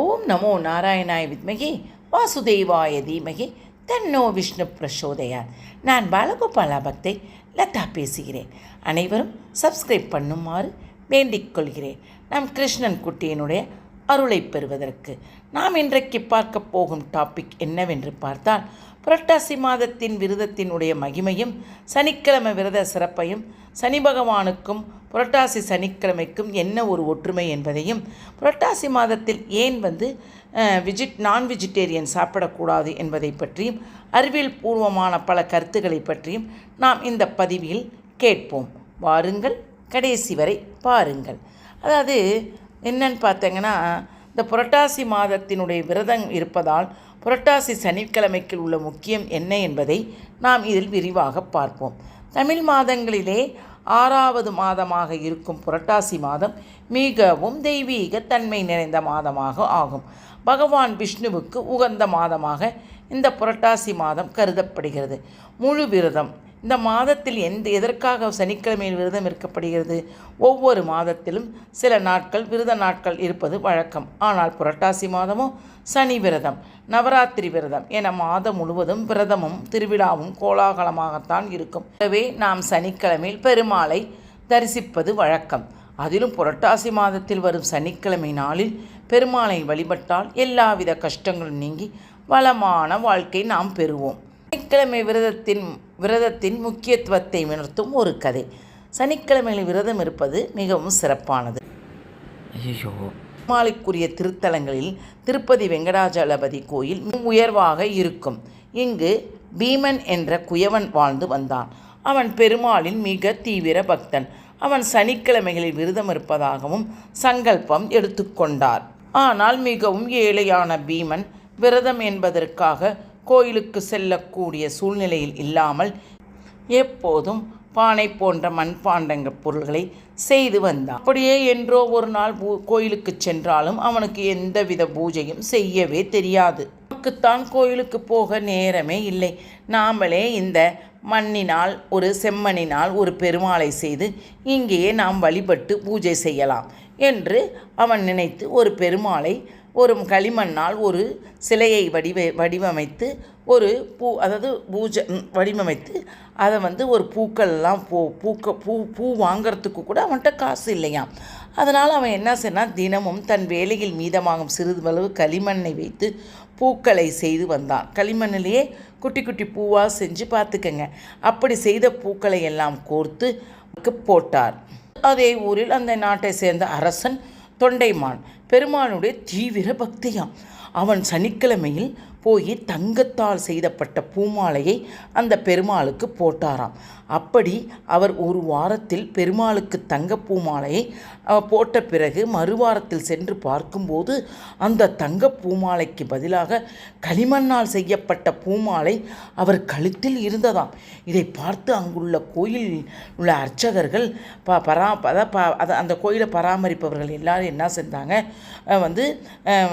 ஓம் நமோ நாராயணாய வித்மகி வாசுதேவாய தீமகி தன்னோ விஷ்ணு பிரசோதையார் நான் பாலகோபாலா பக்தை லதா பேசுகிறேன். அனைவரும் சப்ஸ்கிரைப் பண்ணுமாறு வேண்டிக் கொள்கிறேன். நம் கிருஷ்ணன் குட்டியினுடைய அருளை பெறுவதற்கு நாம் இன்றைக்கு பார்க்க போகும் டாபிக் என்னவென்று பார்த்தால் புரட்டாசி மாதத்தின் விரதத்தினுடைய மகிமையும் சனிக்கிழமை விரத சிறப்பையும் சனி பகவானுக்கும் புரட்டாசி சனிக்கிழமைக்கும் என்ன ஒரு ஒற்றுமை என்பதையும் புரட்டாசி மாதத்தில் ஏன் வந்து விஜிட் நான் வெஜிடேரியன் சாப்பிடக்கூடாது என்பதை பற்றியும் அறிவியல் பூர்வமான பல கருத்துக்களை பற்றியும் நாம் இந்த பதிவில் கேட்போம். வாருங்கள் கடைசி வரை பாருங்கள். அதாவது என்னன்னு பார்த்தீங்கன்னா இந்த புரட்டாசி மாதத்தினுடைய விரதம் இருப்பதால் புரட்டாசி சனிக்கிழமைக்கு உள்ள முக்கியம் என்ன என்பதை நாம் இதில் விரிவாக பார்ப்போம். தமிழ் மாதங்களிலே ஆறாவது மாதமாக இருக்கும் புரட்டாசி மாதம் மிகவும் தெய்வீக தன்மை நிறைந்த மாதமாக ஆகும். பகவான் விஷ்ணுவுக்கு உகந்த மாதமாக இந்த புரட்டாசி மாதம் கருதப்படுகிறது. முழு விரதம் இந்த மாதத்தில் எந்த எதற்காக சனிக்கிழமையில் விரதம் இருக்கப்படுகிறது? ஒவ்வொரு மாதத்திலும் சில நாட்கள் விரத நாட்கள் இருப்பது வழக்கம். ஆனால் புரட்டாசி மாதமோ சனி விரதம் நவராத்திரி விரதம் என மாதம் முழுவதும் விரதமும் திருவிழாவும் கோலாகலமாகத்தான் இருக்கும். எனவே நாம் சனிக்கிழமையில் பெருமாளை தரிசிப்பது வழக்கம். அதிலும் புரட்டாசி மாதத்தில் வரும் சனிக்கிழமை நாளில் பெருமாளை வழிபட்டால் எல்லாவித கஷ்டங்களும் நீங்கி வளமான வாழ்க்கை நாம் பெறுவோம். சனிக்கிழமை விரதத்தின் விரதத்தின் முக்கியத்துவத்தை உணர்த்தும் ஒரு கதை. சனிக்கிழமையில் விரதம் இருப்பது மிகவும் சிறப்பானது. ஐயோ பெருமாளுக்குரிய திருத்தலங்களில் திருப்பதி வெங்கடாஜலபதி கோயில் உயர்வாக இருக்கும். இங்கு பீமன் என்ற குயவன் வாழ்ந்து வந்தான். அவன் பெருமாளின் மிக தீவிர பக்தன். அவன் சனிக்கிழமைகளில் விரதம் இருப்பதாகவும் சங்கல்பம் எடுத்துக்கொண்டார் ஆனால் மிகவும் ஏழையான பீமன் விரதம் என்பதற்காக கோயிலுக்கு செல்லக்கூடிய சூழ்நிலையில் இல்லாமல் எப்போதும் பானை போன்ற மண்பாண்டங்கள் பொருள்களை செய்து வந்தான். அப்படியே என்றோ ஒரு நாள் கோயிலுக்கு சென்றாலும் அவனுக்கு எந்தவித பூஜையும் செய்யவே தெரியாது. நமக்குத்தான் கோயிலுக்கு போக நேரமே இல்லை. நாமளே இந்த மண்ணினால் ஒரு செம்மண்ணினால் ஒரு பெருமாளை செய்து இங்கேயே நாம் வழிபட்டு பூஜை செய்யலாம். என்று அவன் நினைத்து ஒரு பெருமாளை ஒரு களிமண்ணால் ஒரு சிலையை வடிவ வடிவமைத்து ஒரு பூ அதாவது பூஜை வடிவமைத்து அதை வந்து ஒரு பூக்கள்லாம் பூ பூக்க பூ பூ வாங்கிறதுக்கு கூட அவன்கிட்ட காசு இல்லையாம் அதனால் அவன் என்ன செய்யறான் தினமும் தன் வேலையில் மீதமாகும் சிறிதளவு களிமண்ணை வைத்து பூக்களை செய்து வந்தான். களிமண்ணிலேயே குட்டி குட்டி பூவாக செஞ்சு பார்த்துக்கங்க. அப்படி செய்த பூக்களை எல்லாம் கோர்த்து போட்டார். அதே ஊரில் அந்த நாட்டை சேர்ந்த அரசன் தொண்டைமான் பெருமானுடைய தீவிர பக்தியாம். அவன் சனிக்கிழமையில் போய் தங்கத்தால் செய்தப்பட்ட பூமாலையை அந்த பெருமாளுக்கு போட்டாராம். அப்படி அவர் ஒரு வாரத்தில் பெருமாளுக்கு தங்க பூமாலையை போட்ட பிறகு மறுவாரத்தில் சென்று பார்க்கும்போது அந்த தங்க பூமாலைக்கு பதிலாக களிமண்ணால் செய்யப்பட்ட பூமாலை அவர் கழுத்தில் இருந்ததாம். இதை பார்த்து அங்குள்ள கோயில் உள்ள அர்ச்சகர்கள் ப பரா அத அதை அந்த கோயிலை பராமரிப்பவர்கள் எல்லாரும் என்ன செஞ்சாங்க? வந்து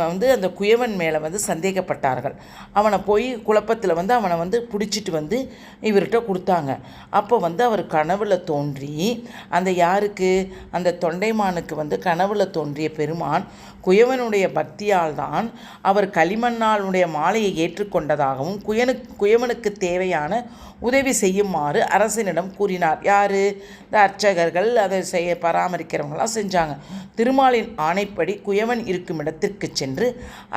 வந்து அந்த குயவன் மேலே வந்து சந்தேகப்பட்டார்கள். அவனை போய் குழப்பத்தில் வந்து அவனை வந்து பிடிச்சிட்டு வந்து இவர்கிட்ட கொடுத்தாங்க. அப்போ வந்து அவர் கனவுல தோன்றி அந்த யாருக்கு? அந்த தொண்டைமானுக்கு வந்து கனவுல தோன்றிய பெருமான் குயவனுடைய பக்தியால் தான் அவர் களிமண்ணாளுடைய மாலையை ஏற்றுக்கொண்டதாகவும் குயனுக்கு குயவனுக்கு தேவையான உதவி செய்யுமாறு அரசனிடம் கூறினார். யார்? இந்த அர்ச்சகர்கள் அதை செய்ய பராமரிக்கிறவங்களாம் செஞ்சாங்க. திருமாலின் ஆணைப்படி குயவன் இருக்கும் இடத்திற்கு சென்று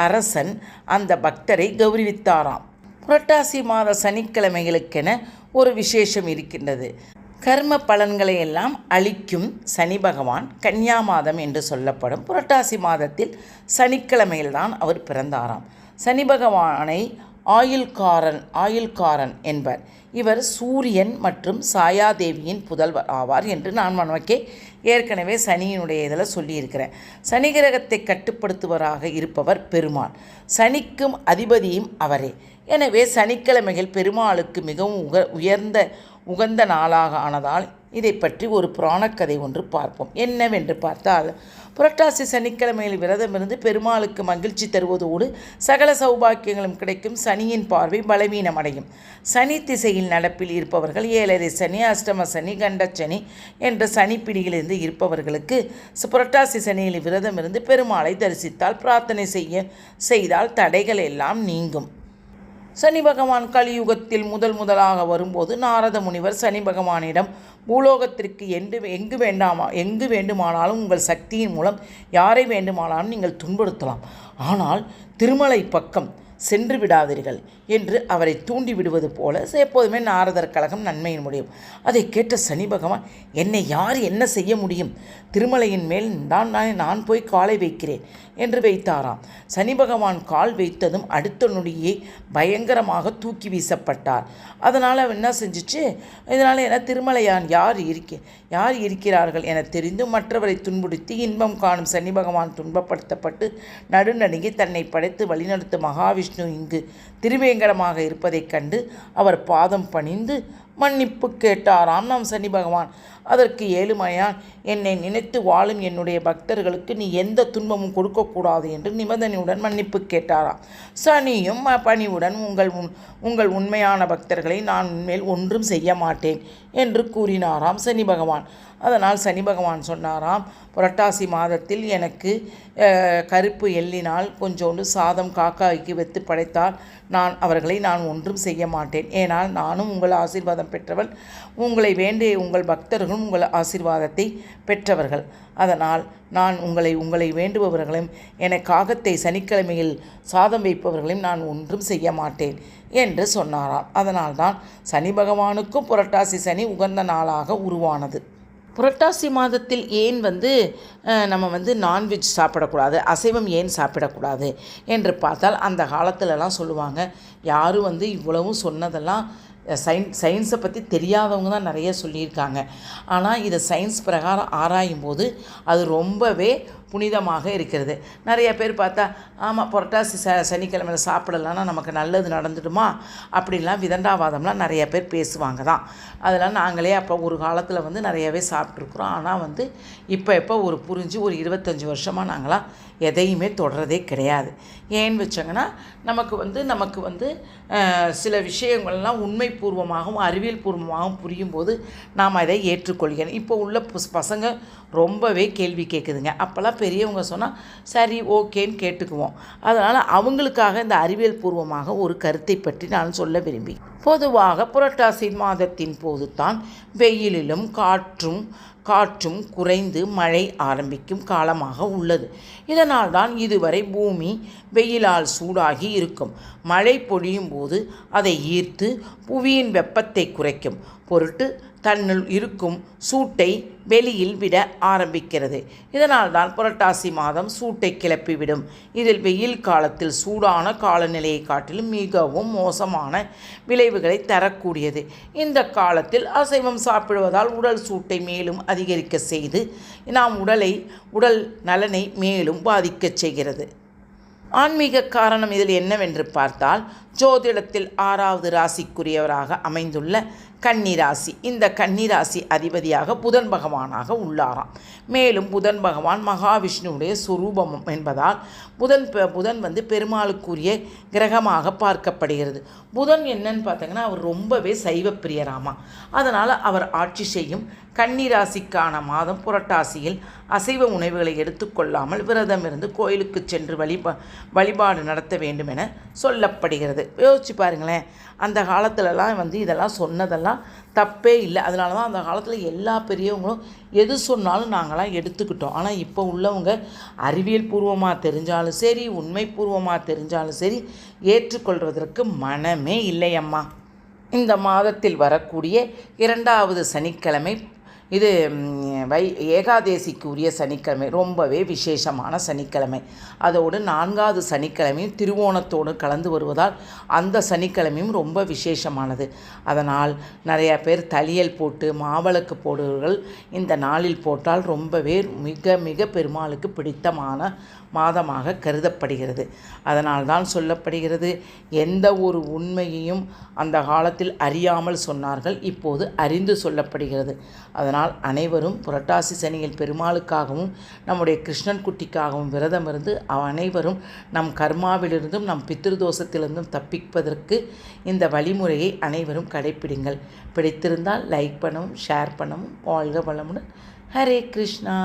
அரசன் அந்த பக்தரை கௌரவித்தாராம். புரட்டாசி மாத சனிக்கிழமைகளுக்கென ஒரு விசேஷம் இருக்கின்றது. கர்ம பலன்களை எல்லாம் அளிக்கும் சனி பகவான் கன்னியா மாதம் என்று சொல்லப்படும் புரட்டாசி மாதத்தில் சனிக்கிழமையில்தான் அவர் பிறந்தாராம். சனி பகவானை ஆயுள்காரன் ஆயுள்காரன் என்பர். இவர் சூரியன் மற்றும் சாயாதேவியின் புதல்வர் ஆவார் என்று நான் நமக்கே ஏற்கனவே சனியினுடைய இதில் சொல்லியிருக்கிறேன். சனி கிரகத்தை கட்டுப்படுத்துவராக இருப்பவர் பெருமாள் சனிக்கும் அதிபதியும் அவரே. எனவே சனிக்கிழமைகள் பெருமாளுக்கு மிகவும் உக உயர்ந்த உகந்த நாளாக ஆனதால் இதை பற்றி ஒரு புராணக்கதை ஒன்று பார்ப்போம். என்னவென்று பார்த்தால் புரட்டாசி சனிக்கிழமையில் விரதமிருந்து பெருமாளுக்கு மகிழ்ச்சி தருவதோடு சகல சௌபாக்கியங்களும் கிடைக்கும் சனியின் பார்வை பலவீனமடையும். சனி திசையில் நடப்பில் இருப்பவர்கள் ஏழரை சனி அஷ்டம சனி கண்டச்சனி என்ற சனிப்பிடியிலிருந்து இருப்பவர்களுக்கு புரட்டாசி சனியில் விரதமிருந்து பெருமாளை தரிசித்தால் பிரார்த்தனை செய்ய செய்தால் தடைகள் எல்லாம் நீங்கும். சனி பகவான் கலியுகத்தில் முதல் முதலாக வரும்போது நாரத முனிவர் சனி பகவானிடம் பூலோகத்திற்கு எண்டு எங்கு வேண்டாமா எங்கு வேண்டுமானாலும் உங்கள் சக்தியின் மூலம் யாரை வேண்டுமானாலும் நீங்கள் துன்புறுத்தலாம். ஆனால் திருமலை பக்கம் சென்று விடாதீர்கள் என்று அவரை தூண்டி விடுவது போல எப்போதுமே நாரதர் கழகம் நன்மையின் முடியும். அதை கேட்ட சனி பகவான் என்னை யார் என்ன செய்ய முடியும்? திருமலையின் மேல் தான் நான் நான் போய் காலை வைக்கிறேன் என்று வைத்தாராம். சனி பகவான் கால் வைத்ததும் அடுத்த நொடியே பயங்கரமாக தூக்கி வீசப்பட்டார். அதனால் அவன் என்ன செஞ்சிச்சு? இதனால் என திருமலையான் யார் இருக்க யார் இருக்கிறார்கள் என தெரிந்து மற்றவரை துன்புறுத்தி இன்பம் காணும் சனி பகவான் துன்பப்படுத்தப்பட்டு நடுநடுங்கி தன்னை படைத்து வழிநடத்தும் மகாவிஷ்ணு இங்கு திருவேங்கடமாக இருப்பதைக் கண்டு அவர் பாதம் பணிந்து மன்னிப்பு கேட்டாராம். நம் சனி பகவான் அதற்கு ஏழுமையான் என்னை நினைத்து வாழும் என்னுடைய பக்தர்களுக்கு நீ எந்த துன்பமும் கொடுக்கக்கூடாது என்று நிபந்தனையுடன் மன்னிப்பு கேட்டாராம். சனியும் பணிவுடன் உங்கள் உன் உங்கள் உண்மையான பக்தர்களை நான் உண்மையில் ஒன்றும் செய்ய மாட்டேன் என்று கூறினாராம் சனி பகவான். அதனால் சனி பகவான் சொன்னாராம் புரட்டாசி மாதத்தில் எனக்கு கருப்பு எள்ளினால் கொஞ்சோண்டு சாதம் காக்காய்க்கு வைத்து படைத்தால் நான் அவர்களை நான் ஒன்றும் செய்ய மாட்டேன். ஏனால் நானும் உங்கள் ஆசீர்வாதம் பெற்றவள். உங்களை வேண்டிய உங்கள் பக்தர்களும் உங்கள் ஆசீர்வாதத்தை பெற்றவர்கள். அதனால் நான் உங்களை உங்களை வேண்டுபவர்களையும் என காகத்தை சனிக்கிழமையில் சாதம் வைப்பவர்களையும் நான் ஒன்றும் செய்ய மாட்டேன் என்று சொன்னாராம். அதனால்தான் சனி பகவானுக்கும் புரட்டாசி சனி உகந்த நாளாக உருவானது. புரட்டாசி மாதத்தில் ஏன் வந்து நம்ம வந்து நான்வெஜ் சாப்பிடக்கூடாது அசைவம் ஏன் சாப்பிடக்கூடாது என்று பார்த்தால் அந்த காலத்திலலாம் சொல்லுவாங்க யாரும் வந்து இவ்வளவும் சொன்னதெல்லாம் சயின் சயின்ஸை பற்றி தெரியாதவங்க தான் நிறைய சொல்லியிருக்காங்க. ஆனால் இதை சயின்ஸ் பிரகாரம் ஆராயும் போது அது ரொம்பவே புனிதமாக இருக்கிறது. நிறைய பேர் பார்த்தா ஆமாம் புரட்டாசி ச சனிக்கிழமையில் சாப்பிடலன்னா நமக்கு நல்லது நடந்துடுமா? அப்படின்லாம் விதண்டாவாதம்லாம் நிறைய பேர் பேசுவாங்க தான். அதெல்லாம் நாங்களே அப்போ ஒரு காலத்தில் வந்து நிறையவே சாப்பிட்ருக்குறோம் ஆனால் வந்து இப்போ எப்போ ஒரு புரிஞ்சு ஒரு இருபத்தஞ்சி வருஷமாக நாங்களாம் எதையுமே தொடரதே கிடையாது. ஏன்னு வச்சாங்கன்னா நமக்கு வந்து நமக்கு வந்து சில விஷயங்கள்லாம் உண்மை பூர்வமாகவும் அறிவியல் பூர்வமாகவும் புரியும் போது நாம் அதை ஏற்றுக்கொள்கிறோம். இப்போ உள்ள பசங்க ரொம்பவே கேள்வி கேட்குதுங்க அப்போல்லாம் பெரியவங்க சொன்னால் சரி ஓகேன்னு கேட்டுக்குவோம். அதனால் அவங்களுக்காக இந்த அறிவியல் பூர்வமாக ஒரு கருத்தை பற்றி நான் சொல்ல விரும்பி பொதுவாக புரட்டாசி மாதத்தின் போது தான் வெயிலிலும் காற்றும் காற்றும் குறைந்து மழை ஆரம்பிக்கும் காலமாக உள்ளது. இதனால் தான் இதுவரை பூமி வெயிலால் சூடாகி இருக்கும். மழை பொழியும் போது அதை ஈர்த்து புவியின் வெப்பத்தை குறைக்கும். பொருட்டு தன்னுள் இருக்கும் சூட்டை வெளியில் விட ஆரம்பிக்கிறது. இதனால் தான் புரட்டாசி மாதம் சூட்டை கிளப்பிவிடும். இதில் வெயில் காலத்தில் சூடான காலநிலையை காட்டிலும் மிகவும் மோசமான விளைவுகளை தரக்கூடியது. இந்த காலத்தில் அசைவம் சாப்பிடுவதால் உடல் சூட்டை மேலும் அதிகரிக்க செய்து நாம் உடலை உடல் நலனை மேலும் பாதிக்கச் செய்கிறது. ஆன்மீக காரணம் இதில் என்னவென்று பார்த்தால் ஜோதிடத்தில் ஆறாவது ராசிக்குரியவராக அமைந்துள்ள கன்னிராசி இந்த கன்னிராசி அதிபதியாக புதன் பகவானாக உள்ளாராம். மேலும் புதன் பகவான் மகாவிஷ்ணுவுடைய சுரூபம் என்பதால் புதன் புதன் வந்து பெருமாளுக்குரிய கிரகமாக பார்க்கப்படுகிறது. புதன் என்னன்னு பார்த்தீங்கன்னா அவர் ரொம்பவே சைவப்பிரியராமா. அதனால் அவர் ஆட்சி செய்யும் கன்னிராசிக்கான மாதம் புரட்டாசியில் அசைவ உணவுகளை எடுத்துக்கொள்ளாமல் விரதம் இருந்து கோயிலுக்கு சென்று வழிபா வழிபாடு நடத்த வேண்டும் என சொல்லப்படுகிறது. யோசிச்சு பாருங்களேன். அந்த காலத்துலலாம் வந்து இதெல்லாம் சொன்னதெல்லாம் தப்பே இல்லை. அதனால தான் அந்த காலத்தில் எல்லா பெரியவங்களும் எது சொன்னாலும் நாங்களாம் எடுத்துக்கிட்டோம். ஆனால் இப்போ உள்ளவங்க அறிவியல் பூர்வமாக தெரிஞ்சாலும் சரி உண்மை பூர்வமாக தெரிஞ்சாலும் சரி ஏற்றுக்கொள்வதற்கு மனமே இல்லையம்மா. இந்த மாதத்தில் வரக்கூடிய இரண்டாவது சனிக்கிழமை இது வை ஏகாதேசிக்கு உரிய சனிக்கிழமை ரொம்பவே விசேஷமான சனிக்கிழமை. அதோடு நான்காவது சனிக்கிழமையும் திருவோணத்தோடு கலந்து வருவதால் அந்த சனிக்கிழமையும் ரொம்ப விசேஷமானது. அதனால் நிறையா பேர் தலியல் போட்டு மாவிளக்கு போடுவர்கள் இந்த நாளில் போட்டால் ரொம்பவே மிக மிக பெருமாளுக்கு பிடித்தமான மாதமாக கருதப்படுகிறது. அதனால்தான் சொல்லப்படுகிறது எந்த ஒரு உண்மையையும் அந்த காலத்தில் அறியாமல் சொன்னார்கள் இப்போது அறிந்து சொல்லப்படுகிறது. அதனால் அனைவரும் புரட்டாசி சனியில் பெருமாளுக்காகவும் நம்முடைய கிருஷ்ணன் குட்டிக்காகவும் விரதம் இருந்து அனைவரும் நம் கர்மாவிலிருந்தும் நம் பித்திருதோஷத்திலிருந்தும் தப்பிப்பதற்கு இந்த வழிமுறையை அனைவரும் கடைப்பிடிங்கள். பிடித்திருந்தால் லைக் பண்ணவும் ஷேர் பண்ணவும் வாழ்க வளமுடன். ஹரே கிருஷ்ணா.